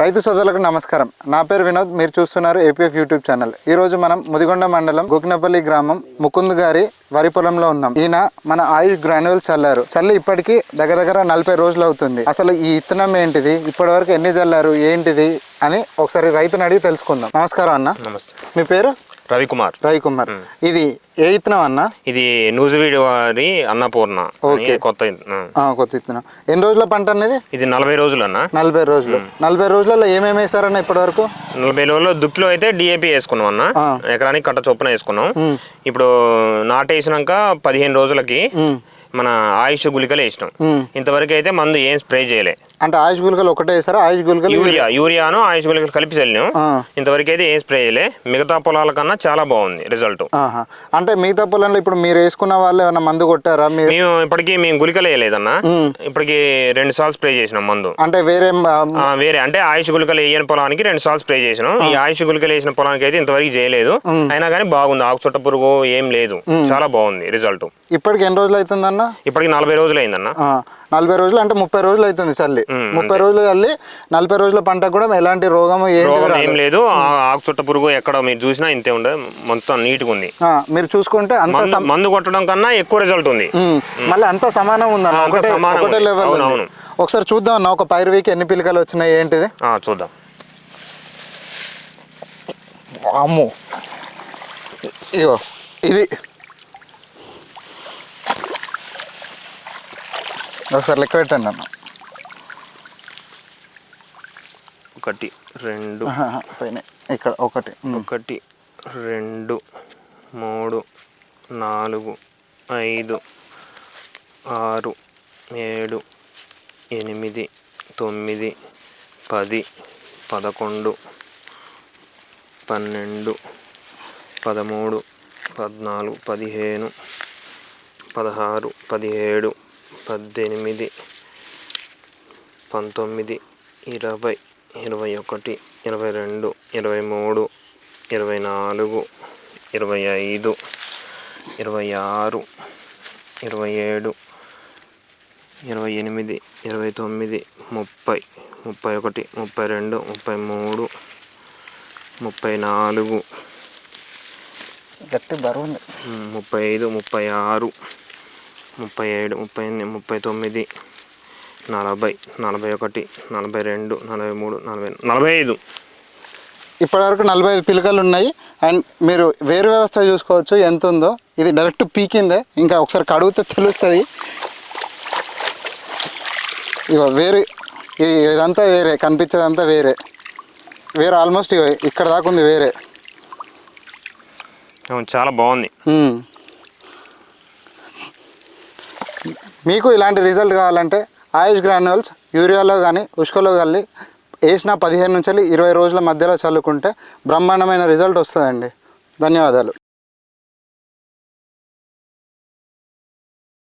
రైతు సోదరులకు నమస్కారం. నా పేరు వినోద్ మీరు చూస్తున్నారు ఏపీఎఫ్ యూట్యూబ్ ఛానల్. ఈ రోజు మనం ముదిగొండ మండలం గుకినపల్లి గ్రామం ముకుంద్ గారి వరి పొలంలో ఉన్నాం. ఈయన మన ఆయుష్ గ్రాన్యువల్ చల్లారు. చల్లి ఇప్పటికీ దగ్గర దగ్గర నలభై రోజులు అవుతుంది. అసలు ఈ ఇత్తనం ఏంటిది? ఇప్పటి వరకు ఎన్ని చల్లారు? ఏంటిది? అని ఒకసారి రైతుని అడిగి తెలుసుకుందాం. నమస్కారం అన్న. మీ పేరు? రవికుమార్. రవికుమార్. ఇది ఏ ఇత్తనం అన్న? ఇది నూజివీడి వారి అన్నపూర్ణ అని ఓకే. కొత్త కొత్త ఇత్తనం. ఎన్ని రోజుల పంట అనేది ఇది నలభై రోజులు అన్న. నలభై రోజులు. నలభై రోజులలో ఏమేమి వేసారన్న ఇప్పటి వరకు నలభై రోజుల్లో దుక్కిలో అయితే డిఏపి వేసుకున్నాం అన్న. ఎకరానికి కట్ట చొప్పున వేసుకున్నాం. ఇప్పుడు నాటేసినాక పదిహేను రోజులకి మన ఆయుష్ గుళికలు వేసినాం. ఇంతవరకు అయితే మందు ఏం స్ప్రే చేయలే. అంటే ఆయుష్ గుళికలు ఒకటే వేసారా ఆయుష్ గుళికలు యూరియా యూరియాను ఆయుష్ గుళికలు కలిపి చల్లినాం. ఇంతవరకు అయితే ఏం స్ప్రే చేయలే. మిగతా పొలాల కన్నా చాలా బాగుంది రిజల్ట్. అంటే మిగతా పొలంలో ఇప్పుడు మీరు వేసుకున్న వాళ్ళు ఏమైనా మందు కొట్టారా? మీరు మేము ఇప్పటికీ మేము గుళికలు వేయలేదన్న. ఇప్పటికి రెండు సార్లు స్ప్రే చేసినాం మందు. అంటే వేరే వేరే. అంటే ఆయుష్ గుళికలు వేయని పొలానికి రెండు సార్లు స్ప్రే చేసినాం. ఈ ఆయుష్ గుళికలు వేసిన పొలానికి అయితే ఇంతవరకు చేయలేదు. అయినా కానీ బాగుంది. ఆకు చుట్ట పురుగు ఏం లేదు. చాలా బాగుంది రిజల్ట్. ఇప్పటికి ఎన్ని రోజులు అవుతుందన్న? ఇప్పటికి నలభై రోజులు అయిందన్న. నలభై రోజులు అంటే ముప్పై రోజులు అవుతుంది చల్లి. ముప్పై రోజులు చల్లి నలభై రోజుల పంట కూడా ఎలాంటి రోగం ఏం లేదు. ఆకు చుట్ట పురుగు ఎక్కడ మీరు చూసినా ఇంతే ఉండదు మొత్తం నీట్గా ఉంది. మీరు చూసుకుంటే అంత మందు కొట్టడం కన్నా ఎక్కువ రిజల్ట్ ఉంది. మళ్ళీ అంత సమానం ఒకటే ఉంది. లెవెల్. ఒకసారి చూద్దాం అన్న ఒక పైరు వీక్ ఎన్ని పిలకలు వచ్చినాయి ఏంటిది? చూద్దాం. అమ్ము ఇగో ఇది ఒకసారి లెక్క పెట్టండి అన్న. ఒకటి రెండు. పోయినాయి. ఇక్కడ ఒకటి. ఒకటి రెండు మూడు నాలుగు ఐదు ఆరు ఏడు ఎనిమిది తొమ్మిది పది పదకొండు పన్నెండు పదమూడు పద్నాలుగు పదిహేను పదహారు పదిహేడు పద్దెనిమిది పంతొమ్మిది ఇరవై ఇరవై ఒకటి ఇరవై రెండు ఇరవై మూడు ఇరవై నాలుగు ఇరవై ఐదు ఇరవై ఆరు ఇరవై ఏడు ఇరవై ఎనిమిది ఇరవై తొమ్మిది ముప్పై ముప్పై ఒకటి ముప్పై రెండు ముప్పై మూడు ముప్పై నాలుగు. గట్టి బరువు ముప్పై ఐదు ముప్పై ఆరు ముప్పై ఏడు ముప్పై ఎనిమిది ముప్పై తొమ్మిది నలభై నలభై ఒకటి నలభై రెండు నలభై మూడు నలభై నలభై ఐదు. ఇప్పటివరకు నలభై ఐదు పిలకలు ఉన్నాయి. అండ్ మీరు వేరు వ్యవస్థ చూసుకోవచ్చు. ఎంత ఉందో ఇది డైరెక్ట్ పీకిందే ఇంకా ఒకసారి కడిగితే తెలుస్తుంది. ఇగో వేరు ఇది ఇదంతా వేరే కనిపించేదంతా వేరే. వేరే ఆల్మోస్ట్ ఇక్కడ దాకా ఉంది వేరే. చాలా బాగుంది మ్మ్. మీకు ఇలాంటి రిజల్ట్ కావాలంటే ఆయుష్ గ్రాన్యూల్స్ యూరియాలో కానీ ఉష్కలో కానీ వేసిన పదిహేను నుంచి ఇరవై రోజుల మధ్యలో చల్లుకుంటే బ్రహ్మాండమైన రిజల్ట్ వస్తుందండి. ధన్యవాదాలు.